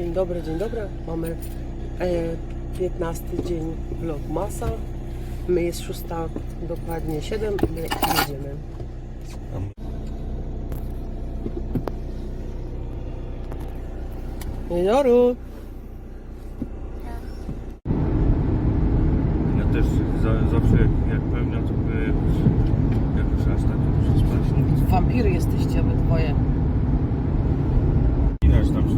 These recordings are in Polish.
Dzień dobry, dzień dobry. Mamy e, 15 dzień vlogmasa. My jest 6, dokładnie 7 i my jedziemy. Dobry. Ja też za, zawsze jak, jak pełniam, to by jakoś, aż tak spać. chcę. Wampiry jesteście obydwoje. Wspinać tam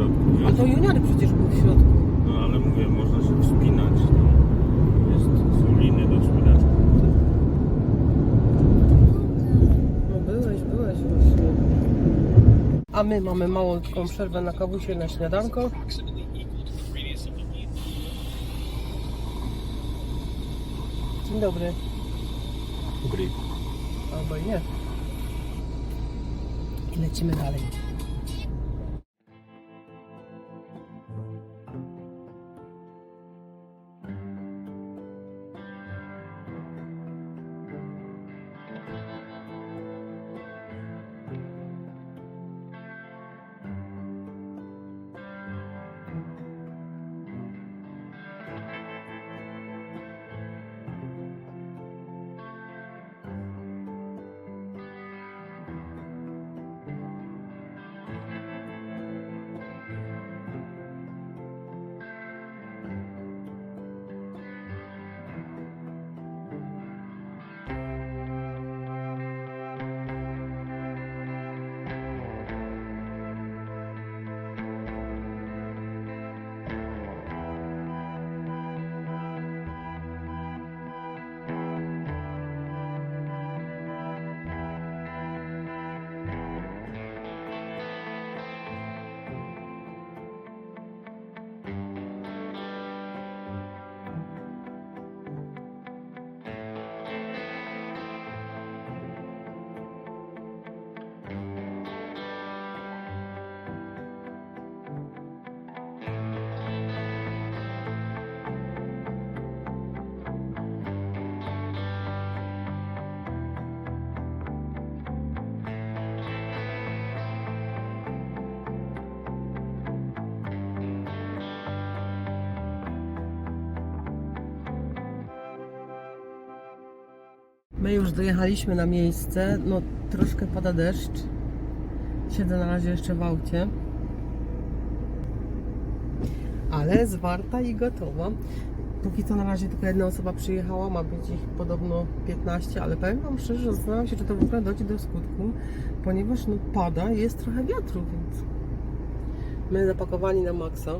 w środku, A wiesz? to junior przecież był w środku. No ale mówię, można się wspinać. Tam jest, są liny do wspinaczki. No byłeś, byłeś właśnie. A my mamy małą taką przerwę na kawusie na śniadanko. Dzień dobry. Dobry. Albo i nie. I lecimy dalej. My już dojechaliśmy na miejsce. No troszkę pada deszcz. Siedzę na razie jeszcze w aucie. Ale zwarta i gotowa. Póki co na razie tylko jedna osoba przyjechała, ma być ich podobno 15, ale powiem Wam szczerze, że zastanawiam się, czy to w ogóle dojdzie do skutku, ponieważ no pada, jest trochę wiatru, więc my zapakowani na maksa.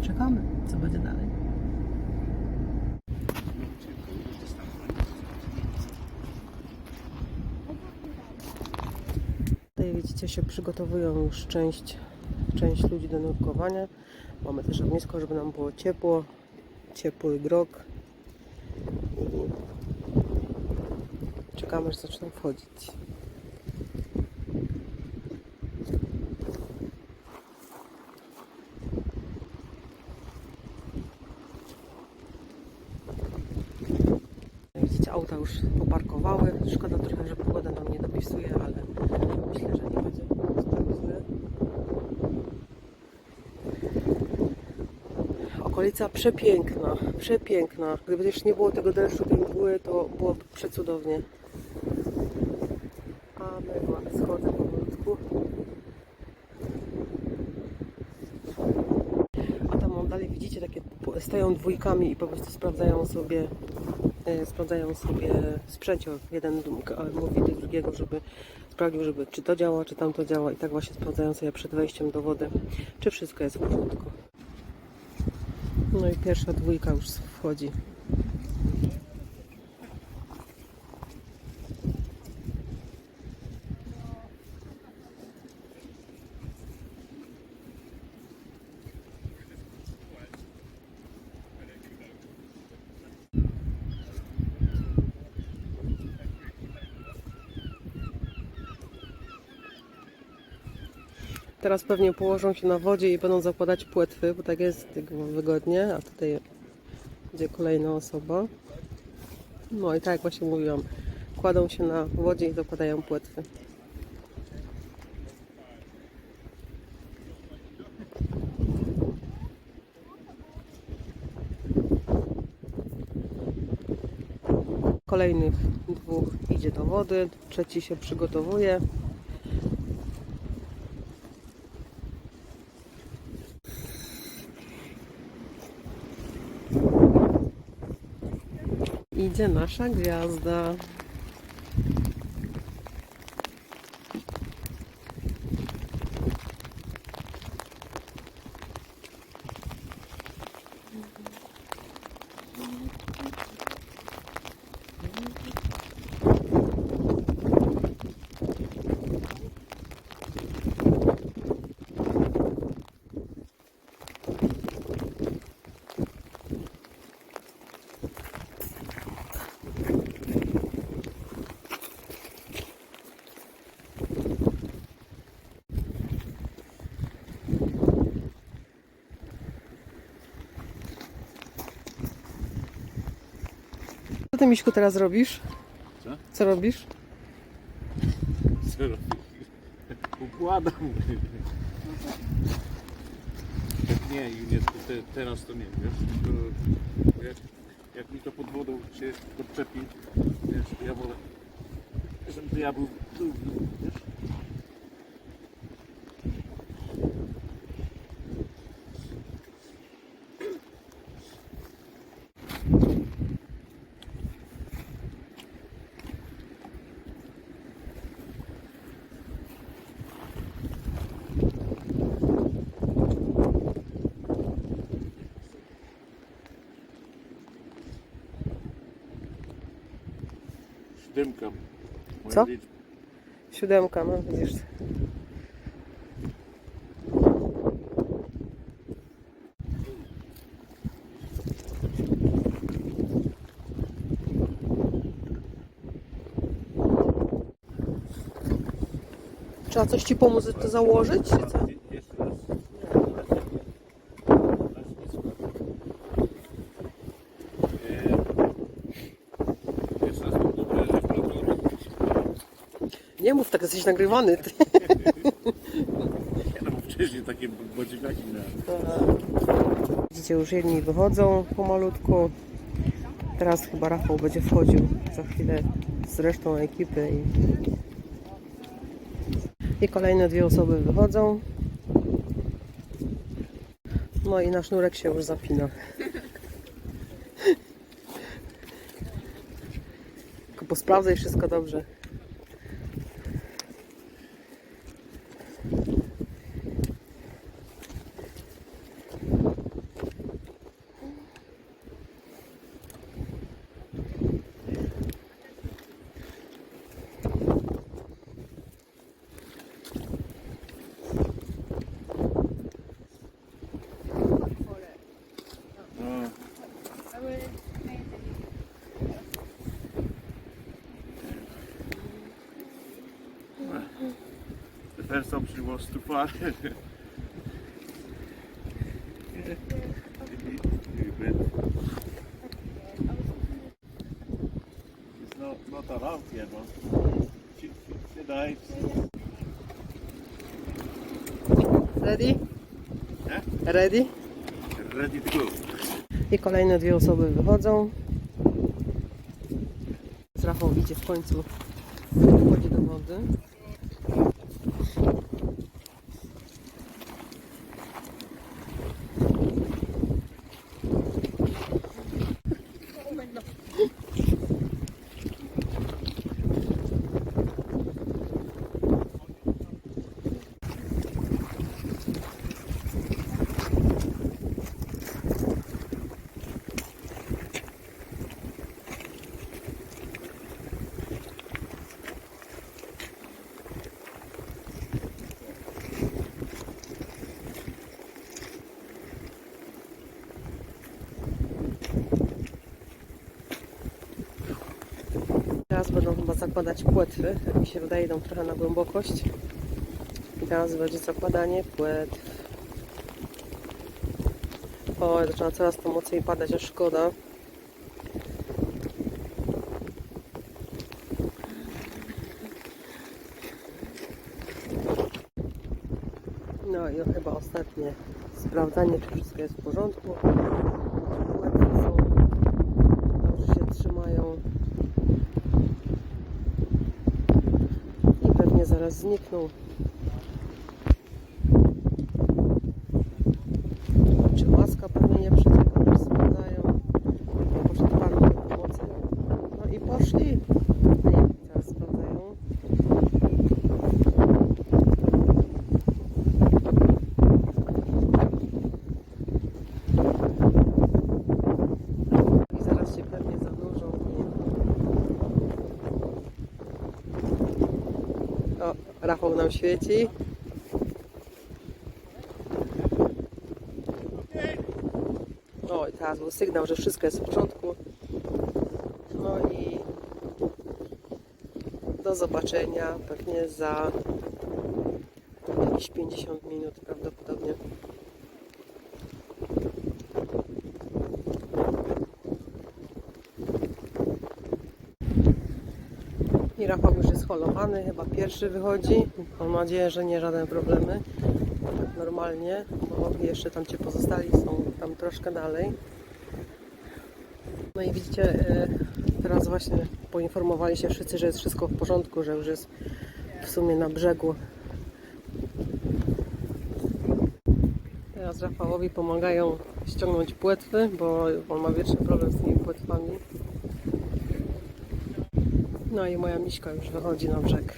Czekamy, co będzie dalej. Tutaj widzicie się przygotowują już część, część ludzi do nurkowania. Mamy też ognisko, żeby nam było ciepło, ciepły grog. I czekamy, aż zaczną wchodzić. Widzicie, auta już poparkowały. Szkoda trochę, że pogoda nam nie dopisuje, ale myślę, że nie będzie tak źle. Okolica przepiękna, przepiękna. Gdyby też nie było tego deszczu, tej mgły, to byłoby przecudownie. A mydła, schodzę powolutku. A tam dalej widzicie, takie stoją dwójkami i po prostu sprawdzają sobie e, sprawdzają sobie sprzęcior. Jeden e, mówi do drugiego, żeby sprawdził, żeby czy to działa, czy tamto działa i tak właśnie sprawdzają sobie przed wejściem do wody, czy wszystko jest w porządku. No i pierwsza dwójka już wchodzi. Teraz pewnie położą się na wodzie i będą zakładać płetwy, bo tak jest tak wygodnie, a tutaj będzie kolejna osoba. No i tak jak właśnie mówiłam, kładą się na wodzie i zakładają płetwy. Kolejnych dwóch idzie do wody, trzeci się przygotowuje. Где наша гвязда. Ty, Miśku, teraz robisz? Co? Co robisz? Co robisz? Układam. Nie, nie, te, teraz to nie, wiesz, to jak, jak mi to pod wodą się podczepi, wiesz, to ja wolę, żeby ja był, był wiesz. Moja Co? liczba. Siódemka, no widzisz. Trzeba coś ci pomóc to założyć, czy co? Nie mów tak, jesteś nagrywany. Ty. Ja wcześniej takie bodzikaki miałem. Widzicie, już jedni wychodzą pomalutku. Teraz chyba Rafał będzie wchodził za chwilę z resztą ekipy. I, I kolejne dwie osoby wychodzą. No i nasz nurek się już zapina. Tylko posprawdzaj wszystko dobrze. The first option was too far. It's not, not around yet, but she, died. Ready? Eh? Ready? Ready to go. I kolejne dwie osoby wychodzą. Z Rafał idzie w końcu wchodzi do wody. Teraz będą chyba zakładać płetwy. Jak mi się wydaje, idą trochę na głębokość. I teraz będzie zakładanie płetw. Oj, zaczyna coraz to mocniej padać, aż szkoda. No i chyba ostatnie sprawdzanie, czy wszystko jest w porządku. Разникнул. Nam świeci. O, i teraz był sygnał, że wszystko jest w porządku. No i do zobaczenia pewnie za jakieś 50 minut prawdopodobnie. I Holowany, chyba pierwszy wychodzi. Mam nadzieję, że nie żadne problemy. Normalnie, bo jeszcze tam ci pozostali są tam troszkę dalej. No i widzicie, e, teraz właśnie poinformowali się wszyscy, że jest wszystko w porządku, że już jest w sumie na brzegu. Teraz Rafałowi pomagają ściągnąć płetwy, bo on ma wieczny problem z tymi płetwami. No i moja miśka już wychodzi na brzeg.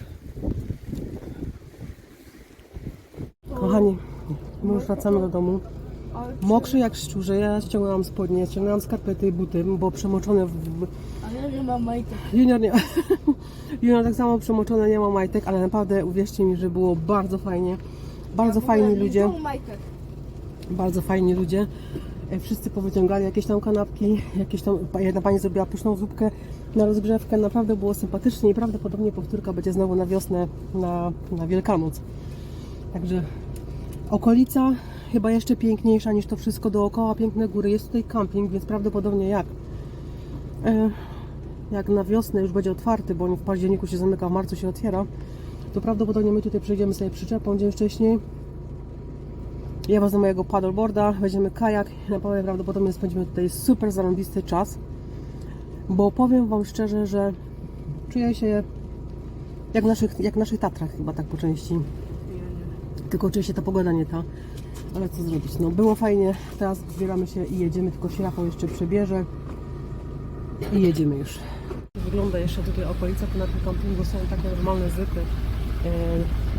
Kochani, my już wracamy do domu. Mokrzy jak szczurze, ja ściągnęłam spodnie, ściągnęłam skarpety i buty, bo przemoczone w... A ja nie mam majtek. Junior nie... Junior tak samo przemoczone, nie ma majtek, ale naprawdę uwierzcie mi, że było bardzo fajnie. Bardzo fajni ludzie. Bardzo fajni ludzie. E, Wszyscy powyciągali jakieś tam kanapki, jakieś tam, jedna pani zrobiła pyszną zupkę na rozgrzewkę. Naprawdę było sympatycznie i prawdopodobnie powtórka będzie znowu na wiosnę, na, na Wielkanoc. Także okolica chyba jeszcze piękniejsza niż to wszystko dookoła, piękne góry. Jest tutaj camping, więc prawdopodobnie jak e, jak na wiosnę już będzie otwarty, bo on w październiku się zamyka, w marcu się otwiera, to prawdopodobnie my tutaj przejdziemy sobie przyczepą dzień wcześniej. Ja wezmę mojego paddleboarda, weźmiemy kajak i naprawdę prawdopodobnie spędzimy tutaj super zarąbisty czas. Bo powiem Wam szczerze, że czuję się jak w naszych, jak w naszych Tatrach chyba tak po części. Tylko się ta pogoda nie ta. Ale co zrobić? No było fajnie, teraz zbieramy się i jedziemy, tylko się Rafał jeszcze przebierze i jedziemy już. Wygląda jeszcze tutaj okolica, to na tym kampingu są takie normalne e,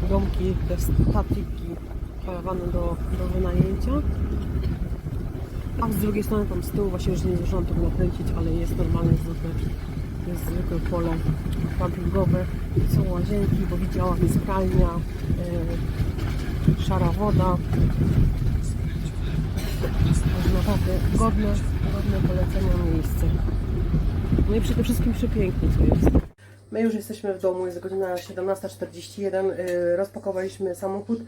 domki, te statiki parawany do, do wynajęcia. A z drugiej strony tam z tyłu właśnie już nie zdążyłam tego nakręcić, ale jest normalne zwykłe, jest zwykłe pole kampingowe. Są łazienki, bo widziałam jest pralnia, e, szara woda. Także naprawdę godne, godne polecenia miejsce. No i przede wszystkim przepięknie to jest. My już jesteśmy w domu, jest godzina 17.41. Yy, Rozpakowaliśmy samochód.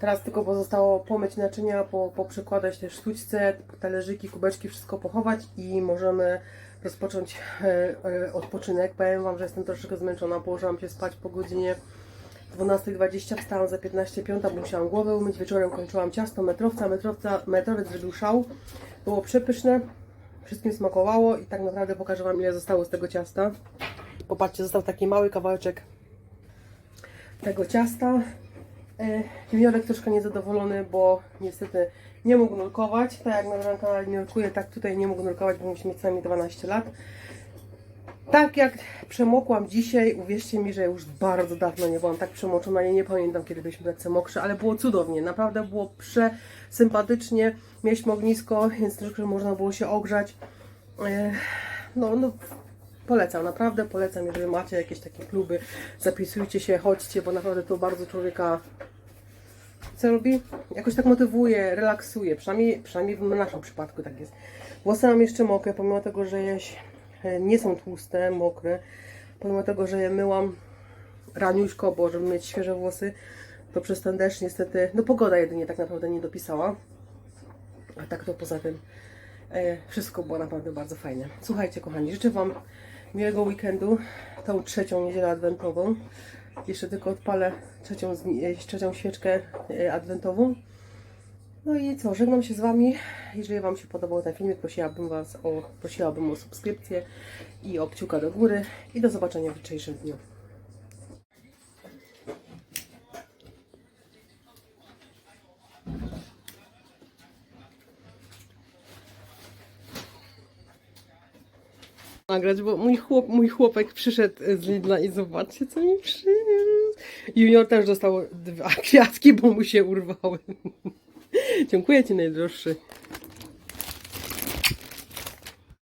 Teraz tylko pozostało pomyć naczynia, po, poprzykładać też sztućce, talerzyki, kubeczki, wszystko pochować i możemy rozpocząć e, e, odpoczynek. Powiem Wam, że jestem troszeczkę zmęczona. Położyłam się spać po godzinie 12.20, wstałam za 15.05, bo musiałam głowę umyć. Wieczorem kończyłam ciasto metrowca. Metrowca metrowiec zrobił szał. Było przepyszne. Wszystkim smakowało i tak naprawdę pokażę Wam ile zostało z tego ciasta. Popatrzcie, został taki mały kawałeczek tego ciasta. E, Juniorek troszkę niezadowolony, bo niestety nie mógł nurkować. Tak jak na kanale nurkuje, tak tutaj nie mógł nurkować, bo musi mieć najmniej 12 lat. Tak jak przemokłam dzisiaj, uwierzcie mi, że już bardzo dawno nie byłam tak przemoczona. Ja nie pamiętam, kiedy byliśmy tacy mokrzy, ale było cudownie. Naprawdę było przesympatycznie. Mieliśmy ognisko, więc troszkę można było się ogrzać. E, No, no, polecam, naprawdę polecam, jeżeli macie jakieś takie kluby, zapisujcie się, chodźcie, bo naprawdę to bardzo człowieka co robi? Jakoś tak motywuje, relaksuje, przynajmniej, przynajmniej w naszym przypadku tak jest. Włosy mam jeszcze mokre, pomimo tego, że je e, nie są tłuste, mokre, pomimo tego, że je myłam raniuśko, bo żeby mieć świeże włosy, to przez ten deszcz niestety, no pogoda jedynie tak naprawdę nie dopisała, a tak to poza tym e, wszystko było naprawdę bardzo fajne. Słuchajcie kochani, życzę Wam miłego weekendu, tą trzecią niedzielę adwentową. Jeszcze tylko odpalę trzecią, e, trzecią świeczkę e, adwentową. No i co, żegnam się z Wami. Jeżeli Wam się podobał ten filmik, prosiłabym Was o, prosiłabym o subskrypcję i o kciuka do góry. I do zobaczenia w jutrzejszym dniu. Nagrać, bo mój, chłop, mój chłopek przyszedł z Lidla i zobaczcie, co mi przyniósł. Junior też dostał dwa kwiatki, bo mu się urwały. Dziękuję Ci najdroższy.